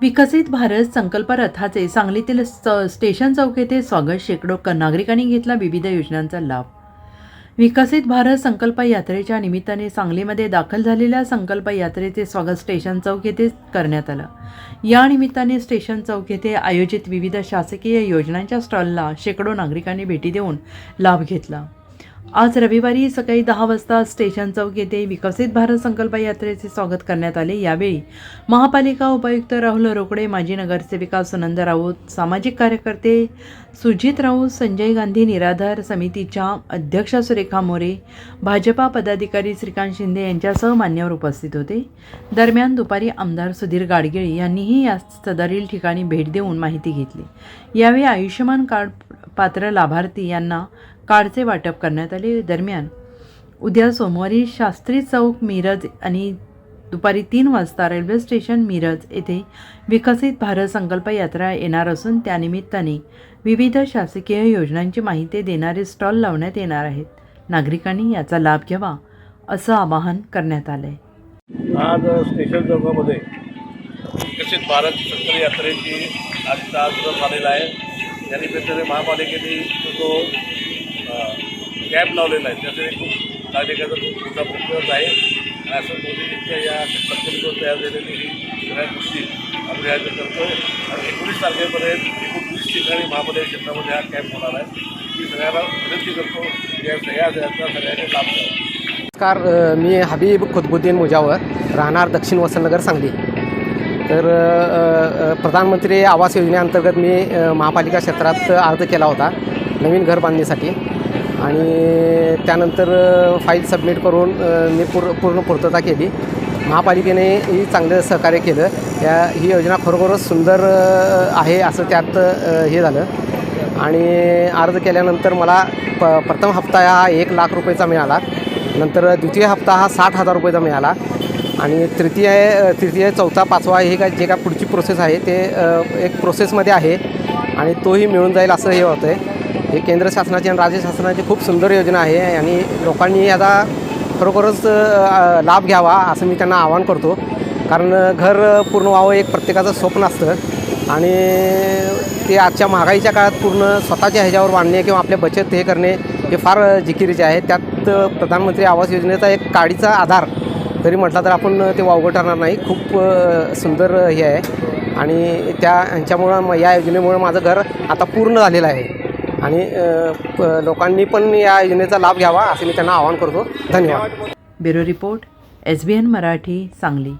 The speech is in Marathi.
विकसित भारत संकल्प रथाचे सांगलीतील स- स्टेशन चौक येथे स्वागत शेकडो क- नागरिकांनी घेतला विविध योजनांचा लाभ. विकसित भारत संकल्प यात्रेच्या निमित्ताने सांगलीमध्ये दाखल झालेल्या संकल्प यात्रेचे स्वागत स्टेशन चौक येथे करण्यात आलं. या निमित्ताने स्टेशन चौक येथे आयोजित विविध शासकीय योजनांच्या स्टॉलला शेकडो नागरिकांनी भेटी देऊन लाभ घेतला. आज रविवारी सकाळी दहा वाजता स्टेशन चौक येथे विकसित भारत संकल्प यात्रेचे स्वागत करण्यात आले. यावेळी महापालिका उपायुक्त राहुल रोकडे माजी नगरसेविका सुनंद राऊत सामाजिक कार्यकर्ते सुजित राऊत संजय गांधी निराधार समितीच्या अध्यक्षा सुरेखा मोरे भाजपा पदाधिकारी श्रीकांत शिंदे यांच्यासह मान्यवर उपस्थित होते. दरम्यान दुपारी आमदार सुधीर गाडगिळे यांनीही या सदरील ठिकाणी भेट देऊन माहिती घेतली. यावेळी आयुष्यमान कार्ड पात्र लाभार्थी यांना कार्डचे वाटप करण्यात आले. दरम्यान उद्या सोमवारी शास्त्री चौक मिरज आणि दुपारी तीन वाजता रेल्वे स्टेशन मिरज येथे विकसित भारत संकल्प यात्रा येणार असून त्यानिमित्ताने विविध शासकीय योजनांची माहिती देणारे स्टॉल लावण्यात येणार आहेत. नागरिकांनी याचा लाभ घ्यावा असं आवाहन करण्यात आलं आहे आज स्टेशन चौकामध्ये विकसित भारत संकल्प यात्रेची आजचा आज झालेला आहे. या निमित्ताने महापालिकेने जो कॅम्प लावलेला आहे. त्याचे खूप नागरिकाचा खूप मोठा प्रतिसाद आहे. आणि असं मोदीजींच्या या संकल्प तयार झालेली ही सगळ्या गोष्टी आपण या करतो आणि एकोणीस तारखेपर्यंत एकूण वीस ठिकाणी महापालिका क्षेत्रामध्ये हा कॅम्प होणार आहे. मी सगळ्यांना विनंती करतो की या सगळ्या याचा सगळ्यांनी लाभ घ्यावा. नमस्कार मी हबीब खुदबुद्दीन मुजावर राहणार दक्षिण वसंतनगर सांगली. तर प्रधानमंत्री आवास योजनेअंतर्गत मी महापालिका क्षेत्रात अर्ज केला होता नवीन घर बांधणीसाठी. आणि त्यानंतर फाईल सबमिट करून मी पूर पूर्ण पूर्तता केली. महापालिकेने ही चांगलं सहकार्य केलं. या ही योजना खरोखरच सुंदर आहे असं त्यात हे झालं. आणि अर्ज केल्यानंतर मला प प्रथम हप्ता हा एक लाख रुपयेचा मिळाला. नंतर द्वितीय हप्ता हा साठ हजार रुपयेचा मिळाला. आणि तृतीय तृतीय चौथा पाचवा हे काय जे काय पुढची प्रोसेस आहे ते एक प्रोसेसमध्ये आहे. आणि तोही मिळून जाईल असं हे होतं आहे हे केंद्र शासनाची आणि राज्य शासनाची खूप सुंदर योजना आहे आणि लोकांनी याचा खरोखरच लाभ घ्यावा असं मी त्यांना आवाहन करतो. कारण घर पूर्ण व्हावं एक प्रत्येकाचं स्वप्न असतं. आणि ते आजच्या महागाईच्या काळात पूर्ण स्वतःच्या ह्याच्यावर बांधणे किंवा आपल्या बचत हे करणे हे फार जिकिरीचे आहे. त्यात प्रधानमंत्री आवास योजनेचा एक काडीचा आधार तरी म्हटला तर आपण ते वावगं ठरणार नाही. खूप सुंदर हे आहे. आणि त्या ह्यांच्यामुळं या योजनेमुळं माझं घर आता पूर्ण झालेलं आहे. आणि लोकांनी पण या योजनेचा लाभ घ्यावा असं मी त्यांना आवाहन करतो. धन्यवाद. Bureau report S B N Marathi Sangli.